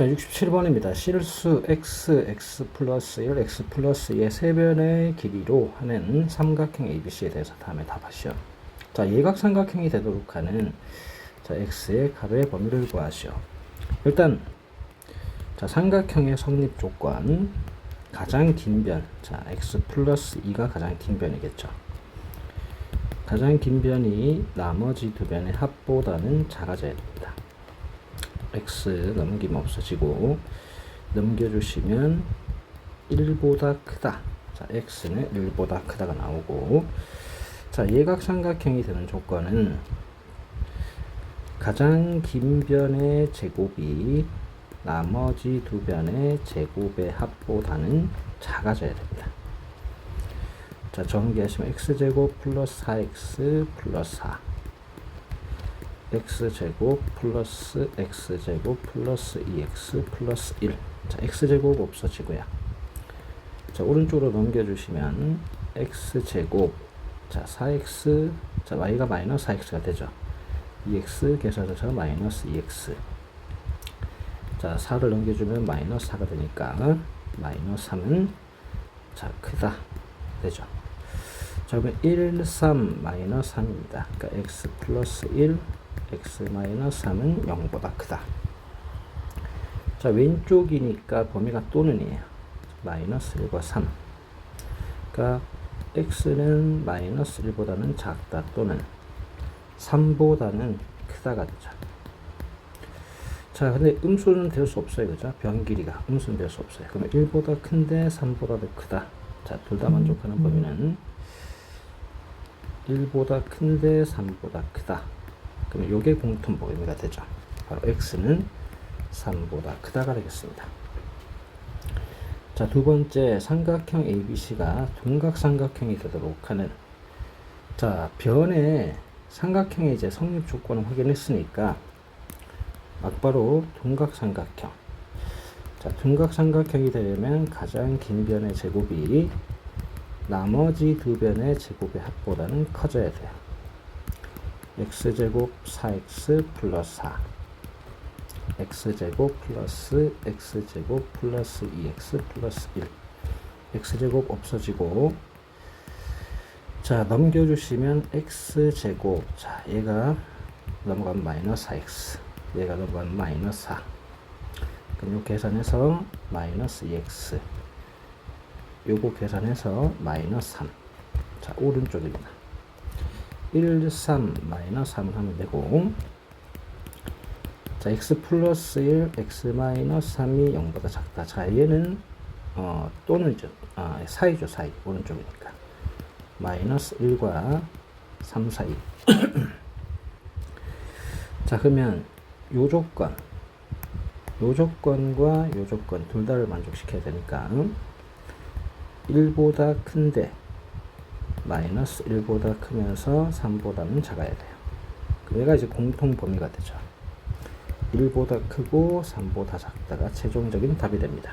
자, 67번입니다. 실수 x, x 플러스 1, x 플러스 2의 세변의 길이로 하는 삼각형 ABC에 대해서 다음에 답하시오. 자, 예각삼각형이 되도록 하는 자, x의 값의 범위를 구하시오. 일단 자, 삼각형의 성립 조건 가장 긴 변, 자, x 플러스 2가 가장 긴 변이겠죠. 가장 긴 변이 나머지 두 변의 합보다는 작아져야 됩니다. X 넘기면 없어지고 넘겨주시면 1보다 크다. 자, x는 1보다 크다가 나오고 자, 예각삼각형이 되는 조건은 가장 긴 변의 제곱이 나머지 두 변의 제곱의 합보다는 작아져야 됩니다. 자, 정리하시면 x제곱 플러스 4x 플러스 4 x제곱 플러스 x제곱 플러스 2x 플러스 1 자, x제곱 없어지고요. 자, 오른쪽으로 넘겨주시면 x제곱 자, 4x 자, y가 마이너스 4x가 되죠. 2x 계산해서 마이너스 2x 자, 4를 넘겨주면 마이너스 4가 되니까 마이너스 3은 자, 크다 되죠. 자, 그러면 1, 3 마이너스 3입니다. 그러니까 x 플러스 1 x 마이너스 3은 0보다 크다. 자, 왼쪽이니까 범위가 또는 이에요. 마이너스 1과 3. 그러니까 x는 마이너스 1보다는 작다 또는 3보다는 크다가 되죠. 자, 근데 음수는 될 수 없어요. 그죠? 변 길이가 음수는 될 수 없어요. 그러면 1보다 큰데 3보다 더 크다. 자, 둘 다 만족하는 범위는 1보다 큰데 3보다 크다. 그러면 요게 공통 범위가 되죠. 바로 x는 3보다 크다가 되겠습니다. 자, 두 번째 삼각형 ABC가 동각삼각형이 되도록 하는 자, 변의 삼각형의 이제 성립 조건을 확인했으니까 막바로 동각삼각형. 자, 동각삼각형이 되려면 가장 긴 변의 제곱이 나머지 두 변의 제곱의 합보다는 커져야 돼요. X제곱 4x 플러스 4 x제곱 플러스 x제곱 플러스 2x 플러스 1 x제곱 없어지고 자 넘겨주시면 x제곱. 자 얘가 넘어가면 마이너스 4x 얘가 넘어가면 마이너스 4 그럼 요 계산해서 마이너스 2x 요거 계산해서 마이너스 3자 오른쪽입니다 1, 3, 마이너스 3을 하면 되고. 자 x 플러스 1, x 마이너스 3이 0보다 작다. 자 얘는 어, 또는죠 아, 사이죠 사이. 오른쪽이니까. 마이너스 1과 3 사이. 자 그러면 요 조건 요 조건과 요 조건 둘 다를 만족시켜야 되니까 1보다 큰데 마이너스 1보다 크면서 3보다는 작아야 돼요. 얘가 이제 공통 범위가 되죠. 1보다 크고 3보다 작다가 최종적인 답이 됩니다.